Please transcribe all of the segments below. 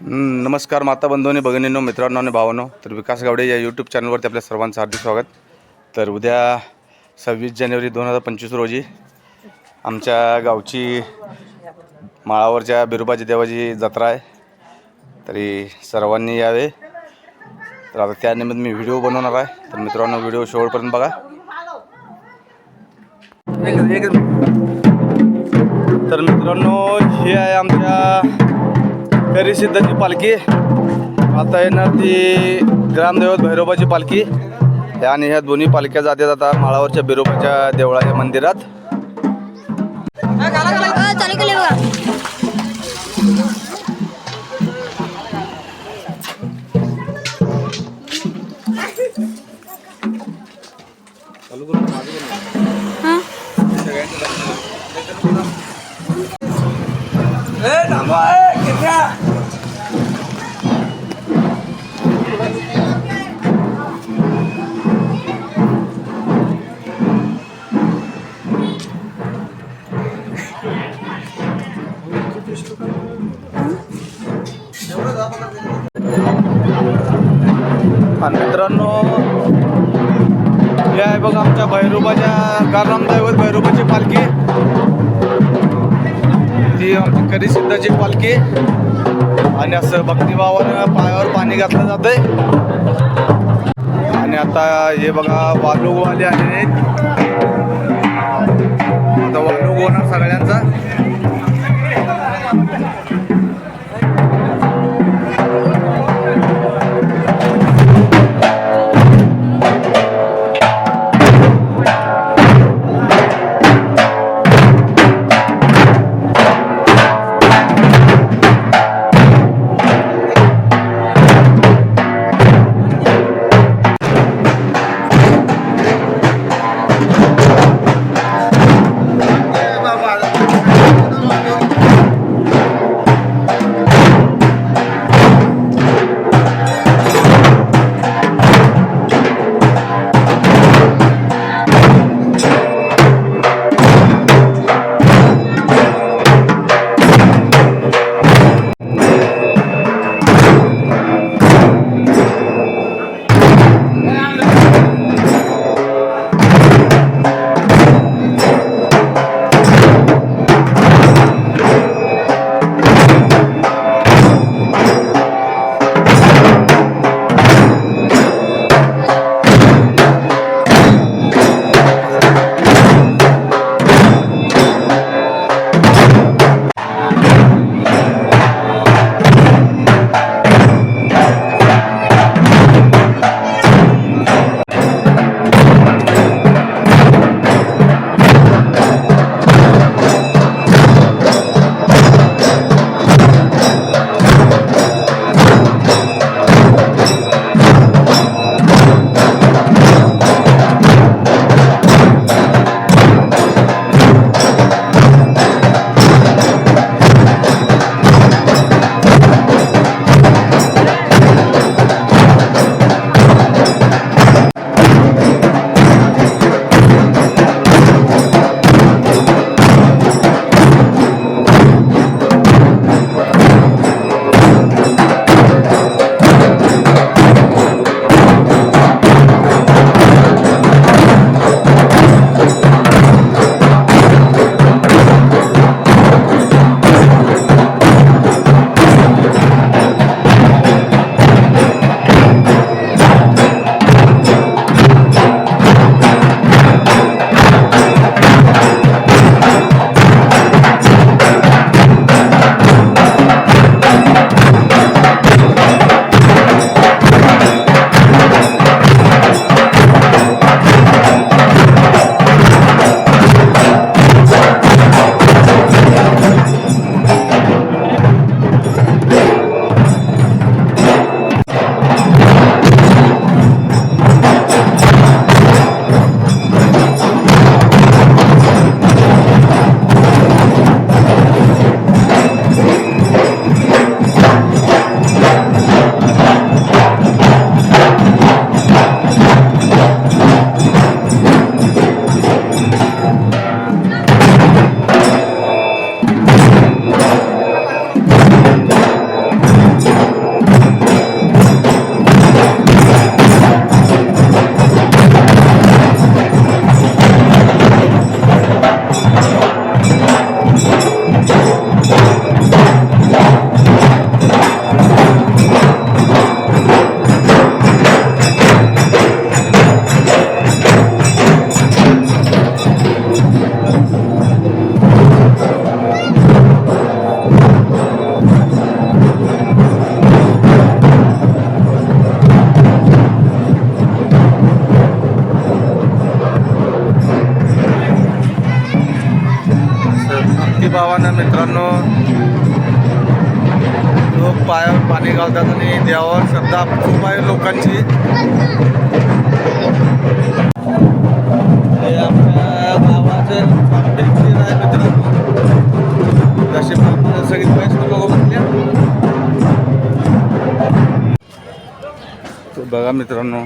नमस्कार माता बंधूंनी भगिनींनो मित्रांनो आणि भावांनो. तर विकास गावडे या यूट्यूब चॅनलवरती आपल्या सर्वांचं हार्दिक स्वागत. तर उद्या सव्वीस जानेवारी दोन हजार पंचवीस रोजी आमच्या गावची माळावरच्या बिरुबाजी देवाची जत्रा आहे तरी सर्वांनी यावे. तर आता त्यानिमित्त मी व्हिडिओ बनवणार आहे. तर मित्रांनो व्हिडिओ शेवटपर्यंत बघा. तर मित्रांनो हे आहे आमच्या करिसिद्धाची पालखी. आता येणार ती ग्रामदैवत भैरोबाची पालखी. आणि ह्या दोन्ही पालख्या जातात आता माळावरच्या बिरोबाच्या देवळाच्या मंदिरात. मित्रांनो हे आहे बघा आमच्या भैरोबाच्या कारनाम दैवत भैरोबाची पालखी. ती आमची करीसिद्धाची पालखी. आणि असं भक्तिभावानं पायावर पाणी घातलं जाते आणि आता हे बघा वालूगवाले आलेले आहेत. आता वालूग होणार सगळ्यांचा. पायावर देवावर श्रद्धा खूप आहे लोकांची. हे आमच्या गावाचं फाउंडेशन आहे मित्रांनो. जसे सगळी लोक बघा मित्रांनो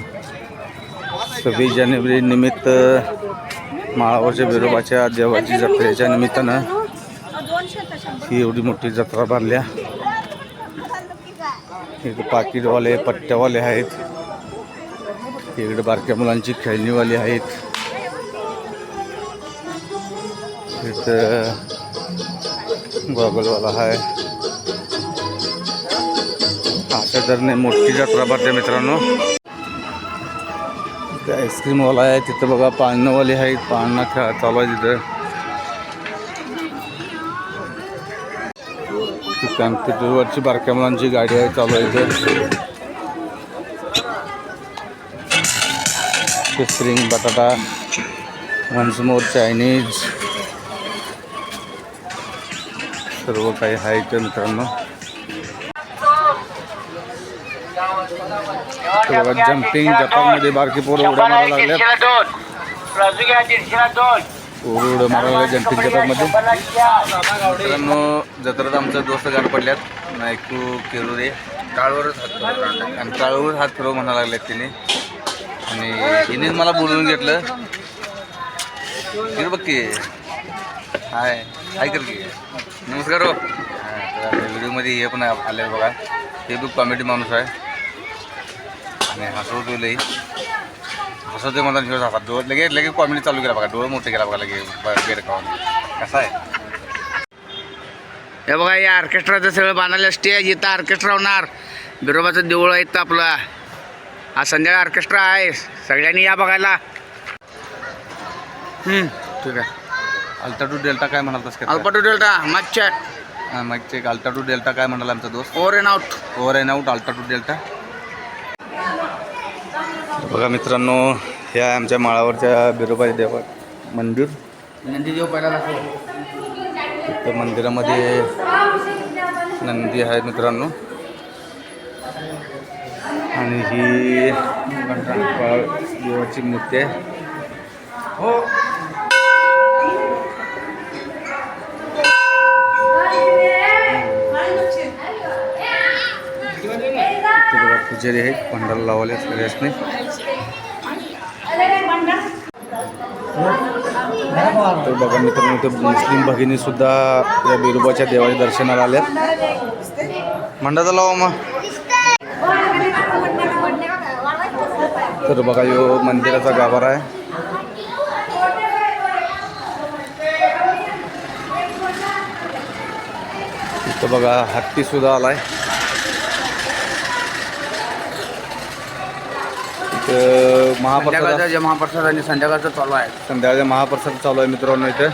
सव्वीस जानेवारी निमित्त माळावरच्या विरोबाच्या देवाची जत्रेच्या निमित्तानं ही एवढी मोठी जत्रा बांधल्या इकडे पाकिटवाले पट्ट्यावाले आहेत. इकडे बारक्या मुलांची खेळणीवाले आहेत. इथं गॉगलवाला आहे. अशा नाही मोठी जत्रा भरते मित्रांनो. इथे आईस्क्रीमवाला आहे. तिथं बघा पाळणंवाले आहेत. पाळणा खेळ चालू आहे तिथं. ती बारक्या मुलांची गाडी आहे चालू आहे इथे. स्प्रिंग बटाटा वन्स मोर चायनीज सर्व काही आहे इथं मित्रांनो. जम्पिंग जपानमध्ये बारकी पोरं उड्या मारायला लागल्यात. मारायला लागल्या जम्पिंग जपानमध्ये मित्रांनो जत्रात आमचा दोस्त गाड पडल्यात. नायकू केरुरे काळवरच हात फिरव आणि काळवर हात फिरव म्हणायला लागल्यात तिने. आणि हिनेच मला बोलवून घेतलं. बघ की हाय. हाय कर की नमस्कार हो. व्हिडिओमध्ये हे पण आले बघा. हे बी कॉमेडी माणूस आहे. आणि हसवतो लई. हसवते मला शिवाय हसत डोळ लगेच लगेच कॉमेडी चालू केला बघा डोळं मोठे केला बघा लगेच बेर खाऊन कसा आहे हे बघा या ऑर्केस्ट्राचं सगळं बांधायला स्टेज इथं ऑर्केस्ट्रा होणार बिरोबाचं देऊळ आहे इथं आपलं हा संध्याकाळी ऑर्केस्ट्रा आहे सगळ्यांनी या बघायला ठीक आहे अल्टा टू डेल्टा काय म्हणाल तसं अल्पा टू डेल्टा मच्छर हां मग ते अल्टा टू डेल्टा काय म्हणाला आमचा दोस्त over and out over and out अल्टा to delta बघा मित्रांनो हे आहे आमच्या माळावरच्या बिरोबाई देवा मंदिर. नंदी देव पहिला दाखव त्या मंदिरामध्ये नंदी आहे मित्रांनो. आणि ही देवाची मूर्ती आहे. हो. पुजारी आहेत पंडाला लावले सगळ्यासनी. तर बघा मित्रांनो मुस्लिम भगिनी सुद्धा या बिरोबाच्या देवाच्या दर्शनाला आल्यात. मंडाचा लावा मग. तर बघा यो मंदिराचा गाभारा आहे. इथं बघा हत्ती सुद्धा आलाय. इथं महाप्रसाद संध्याकाळचं जे महाप्रसाद आणि संध्याकाळचं चालू आहे. संध्याकाळच्या महाप्रसाद चालू आहे मित्रांनो इथे.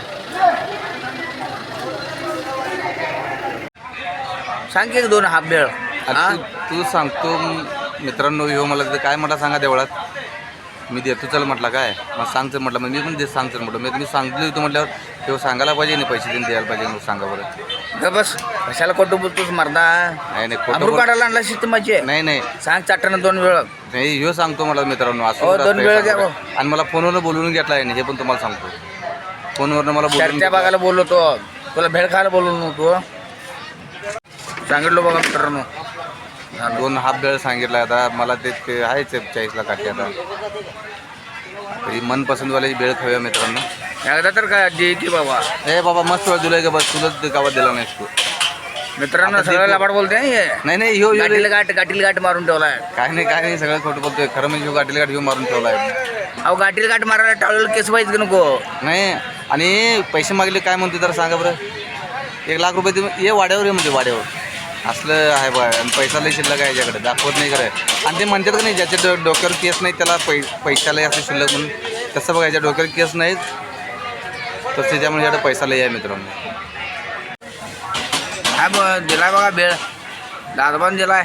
सांग एक दोन हाफ बेळ. आता तू तू सांगतो मित्रांनो ह्यो मला तिथं काय म्हटला सांगा देवळात. मी देतो चल म्हटलं काय? मग सांग चल म्हटलं मग मी पण दे सांग चल म्हटलं. मी तुम्ही सांगितलं होतं म्हटल्यावर तेव्हा सांगायला पाहिजे नाही पैसे देऊन द्यायला पाहिजे मग सांगा बरं. ग बस कशाला खोटं बोलतोस मर्दा? नाही नाही खोटं अमरू बोल- काढायला आणला सिस्टमाचे नाही नाही. सांग चाटणं दोन वेळ. नाही ह्यो सांगतो मला मित्रांनो असं हो, दोन वेळा. द्या, हो. आणि मला फोनवर बोलवून घेतला आहे हे पण तुम्हाला सांगतो. फोनवरनं मला बोलून चर्चा बघायला बोललो तो तुला भेळ खायला बोललो नव्हतो सांगितलं बघा मित्रांनो. दोन हाफ वेळ सांगितलं आता मला ते ते आहेच चाळीसला काठी आता. तरी मनपसंतवाल्याची बेळ खाऊया मित्रांनो. एकदा तर काय दे की बाबा. ए बाबा मस्त वेळ दिलाय का बस? तुला ते गावात दिला नाहीस तू. मित्रांनो सगळं लबाड बोलते हं? हे. नाही नाही ह्यो ह्यो गाठीला गाठ गाठीला गाठ मारून ठेवलाय. काय नाही काय नाही सगळं खोटं बोलतोय. खरं म्हणजे ह्यो गाठीला गाठ ह्यो मारून ठेवला आहे अहो गाठीला गाठ मारायला टाळलेलं केस पाहिजे की नको? नाही आणि पैसे मागले काय म्हणते जरा सांगा बरं. एक लाख रुपये तुम्ही ये वाड्यावर ये म्हणजे वाड्यावर. असलं आहे बा आणि पैसा लय शिल्लक आहे याच्याकडे. दाखवत नाही खरं. आणि ते म्हणतात का नाही ज्याच्या डो डोक्यावर केस नाही त्याला पै पैशाला असं शिल्लक म्हणून. तसं बघा याच्या डोक्यावर केस नाहीत. तर त्याच्यामुळे याच्याकडे पैसा लय आहे मित्रांनो. हा ब दिलाय बघा बेळ. दादाबान दिलाय.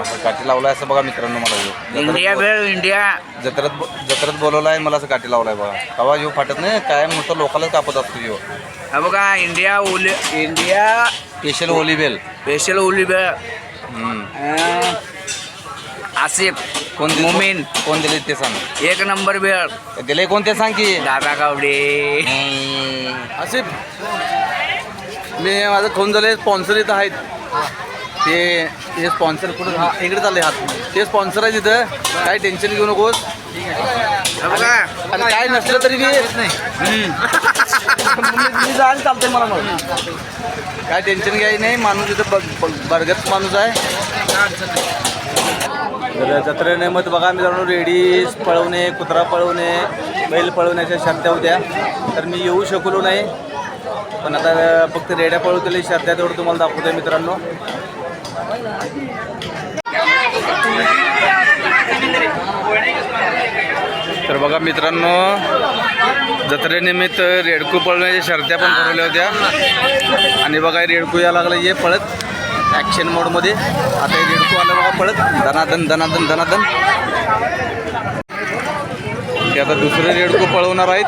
असं काठी लावलाय असं बघा मित्रांनो मला ह्यो. India bhel India. जत्रेत जत्रेत बोलवलाय मला असं काठी लावलाय बघा. तवा येऊ फाटत नाही काय नुसतं लोकांनाच कापत असतो ह्यो हा बघा इंडिया ओली इंडिया स्पेशल होली बेल स्पेशल ओली हम्म. अं, आसिफ कोण मुमीन. कोण दिले ते सांग एक नंबर भेळ दिले कोण ते सांग की? दादा गावडे. असे मी माझं फोन झाले स्पॉन्सर इथं आहेत. ते हे स्पॉन्सर कुठं? हा इकडे चालले हात. ते स्पॉन्सर आहे तिथं काय टेन्शन घेऊ नकोस. आणि काय नसलं तरी मी मी जायला चालतंय मला मग काय टेन्शन घ्यायचं नाही. माणूस ब- बर्गत माणूस आहे. तर जत्रेनिमित्त बघा मित्रांनो रेडीज पळवणे कुत्रा पळवणे बैल पळवण्याच्या शर्त्या होत्या. तर मी येऊ शकलो नाही पण आता फक्त रेड्या पळवतील शर्त्या तेवढं तुम्हाला दाखवतोय मित्रांनो. तर बघा मित्रांनो जत्रेनिमित्त रेडकू पळण्याच्या शर्त्या पण भरवल्या होत्या. आणि बघा रेडकू या लागलं ये पळत. ॲक्शन मोडमध्ये आता हे रेडको आलं बघा पळत दनादन दनादन दनादन ते आता दुसरे रेडको पळवणार आहेत.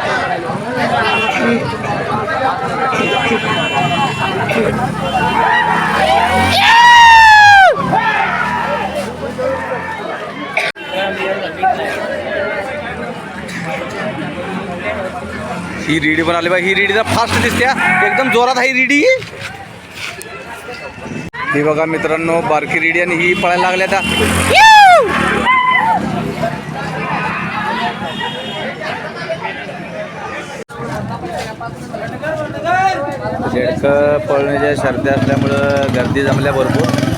ही रीडी पण आली बा ही रेडी फास्ट दिसते. एकदम जोरात आहे रिडी. हे बघा मित्रांनो बारकी रेडियन ही पळायला लागल्या आता. रेडकं पळण्याच्या शर्त्या असल्यामुळं गर्दी जमल्या भरपूर.